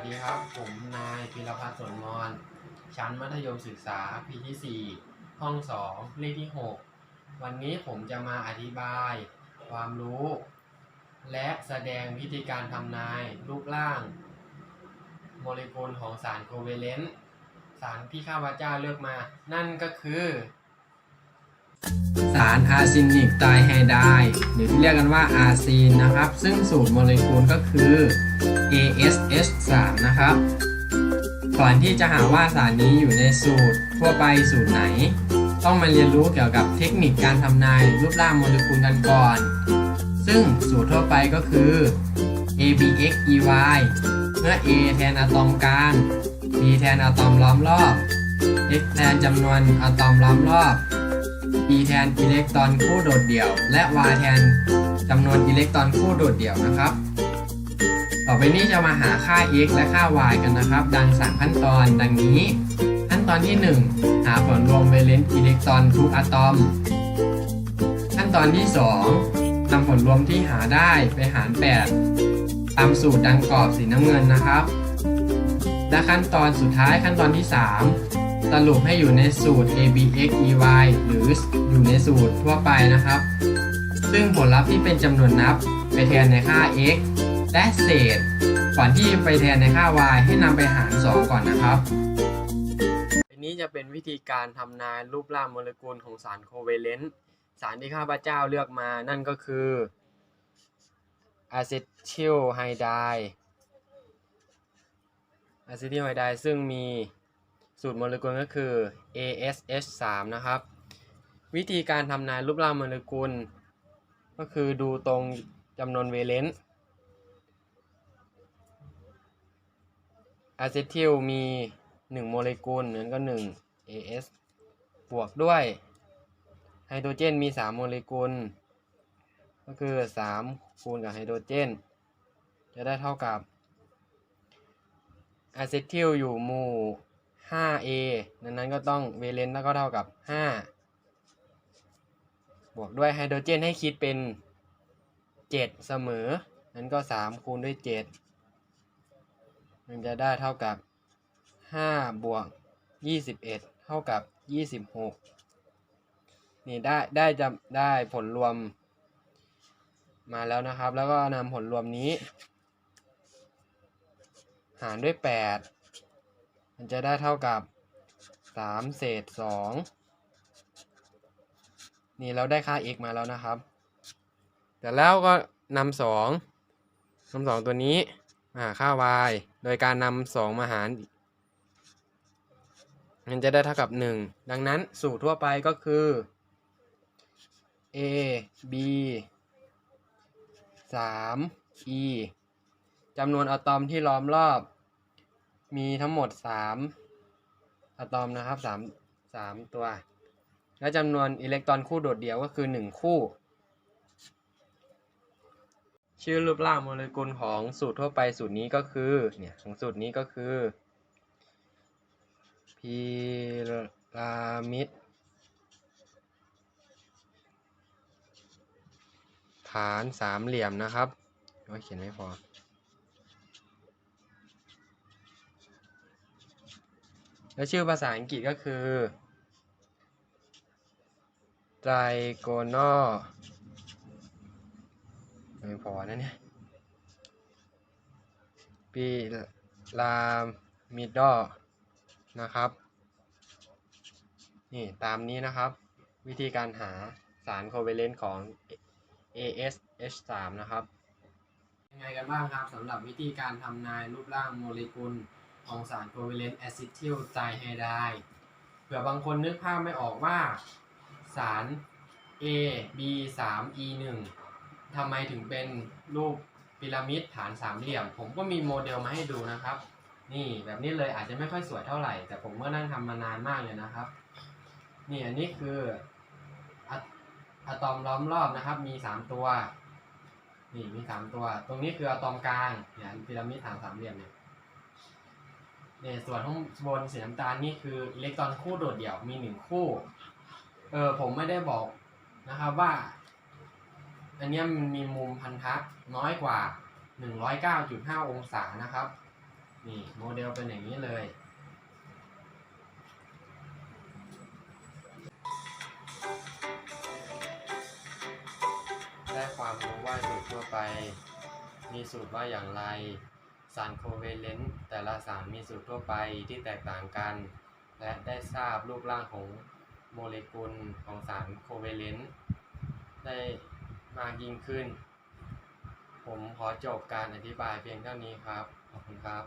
วัสดีครับ ผมนายพิรพัฒน์สนมอนชั้นมัธยมศึกษาปีที่ 4 ห้อง 2 เลขที่ 6 วันนี้ผมจะมาอธิบาย ความรู้ และแสดงวิธีการทำนายรูปร่าง โมเลกุลของสารโคเวเลนต์สารที่ข้าพเจ้าเลือกมา นั่นก็คือ สารอาร์ซินิกไตรไฮไดหรือที่เรียกกันว่าอาร์ซีนนะครับ ซึ่งสูตรโมเลกุลก็คือ ASH3 นะครับ ก่อนที่จะหาว่าสารนี้อยู่ในสูตรทั่วไปสูตรไหน ต้องมาเรียนรู้เกี่ยวกับเทคนิคการทำนายรูปร่างโมเลกุลกันก่อน ซึ่งสูตรทั่วไปก็คือ ABX EY เมื่อ A แทนอะตอมกลาง B แทนอะตอมล้อมรอบ X แทนจำนวนอะตอมล้อมรอบ E แทนอิเล็กตรอนคู่โดดเดี่ยว และ Y แทนจำนวนอิเล็กตรอนคู่โดดเดี่ยวนะครับ ต่อไปนี้จะมาหาค่า x และค่า y กันนะครับ ดัง 3 ขั้นตอนดังนี้ ขั้นตอนที่ 1 หาผลรวมเวเลนต์อิเล็กตรอนทุกอะตอม ขั้นตอนที่ 2นำผลรวมที่หาได้ไปหาร 8 ตามสูตรดังกรอบสีน้ำเงินนะครับ และขั้นตอนสุดท้ายขั้นตอนที่ 3 สรุปให้อยู่ในสูตร ABX EY หรืออยู่ในสูตรทั่วไปนะครับ ซึ่งผลลัพธ์ที่เป็นจำนวนนับไปแทนในค่า x และเศษก่อนที่ไปแทนในค่า y ให้นำไปหาร 2 ก่อนนะครับอันนี้จะเป็นวิธีการทำนายรูปร่างโมเลกุลของสารโคเวเลนต์สารที่ข้าพเจ้าเลือกมานั่นก็คืออะซิทิลไฮไดร์อะซิทิลไฮไดร์ซึ่งมี สูตรโมเลกุลก็คือ ASH3 นะครับ วิธีการทำนายรูปร่างโมเลกุล ก็คือดูตรงจำนวนเวเลนต์อะซิทิลมี 1 โมเลกุลนั้นก็ 1 AS บวกด้วยไฮโดรเจนมี 3 โมเลกุล ก็คือ 3 คูณกับไฮโดรเจน จะได้เท่ากับอะซิทิลอยู่หมู่ 5A ดังนั้นก็ต้องเวเลนต์ก็เท่ากับ 5 บวกด้วยไฮโดรเจนให้คิดเป็น 7 เสมอ นั้นก็ 3 คูณด้วย 7 มันจะได้เท่ากับ 5 บวก 21 เท่ากับ 26 นี่ได้ได้จะได้ผลรวมมาแล้วนะครับ แล้วก็นำผลรวมนี้ หารด้วย 8 มันจะได้เท่ากับ 3 เศษ 2 นี่เราได้ค่า x มาแล้วนะครับ แต่แล้วก็นำสองนำสองตัวนี้มาหาค่า y โดยการนำสองมาหาร มันจะได้เท่ากับ 1 ดังนั้นสูตรทั่วไปก็คือ a b 3 e จำนวนอะตอมที่ล้อมรอบ มีทั้งหมด3อะตอมนะครับ3 3ตัว และจำนวนอิเล็กตรอนคู่โดดเดี่ยวก็คือ1คู่ ชื่อรูปร่างโมเลกุลของสูตรทั่วไปสูตรนี้ก็คือเนี่ยของสูตรนี้ก็คือพีระมิดฐานสามเหลี่ยมนะครับว่เขียนไม่พอ แล้วชื่อภาษาอังกฤษก็คือ trigonal ไม่พอนะเนี่ยปีลามิดอนะครับ นี่ ตามนี้นะครับ วิธีการหาสารโคเวเลนต์ของ ASH3 นะครับ ยังไงกันบ้างครับสำหรับวิธีการทำนายรูปร่างโมเลกุล ของสารโคเวเลนต์แอซิทิลไตรไฮไดร์เผื่อบางคนนึกภาพไม่ออกว่าสาร A B 3 E 1ทำไมถึงเป็นรูปพีระมิดฐานสามเหลี่ยม ผมก็มีโมเดลมาให้ดูนะครับ นี่แบบนี้เลยอาจจะไม่ค่อยสวยเท่าไหร่ แต่ผมก็นั่งทำมานานมากเลยนะครับ นี่อันนี้คืออะอะตอมล้อมรอบนะครับ มี3ตัว นี่มี3ตัว ตรงนี้คืออะตอมกลางเนี่ยพีระมิดฐานสามเหลี่ยมเนี่ย เนี่ยส่วนข้างบนสีน้ำตาลนี่คืออิเล็กตรอนคู่โดดเดี่ยวมี1คู่ เออผมไม่ได้บอกนะครับว่า อันเนี้ยมันมีมุมพันธะน้อยกว่า 109.5 องศานะครับ นี่โมเดลเป็นอย่างนี้เลยได้ความรู้ว่าสูตรทั่วไป มีสูตรว่าอย่างไร สารโคเวเลนต์แต่ละสารมีสูตรทั่วไปที่แตกต่างกัน และได้ทราบรูปร่างของโมเลกุลของสารโคเวเลนต์ได้มากยิ่งขึ้น ผมขอจบการอธิบายเพียงเท่านี้ครับ ขอบคุณครับ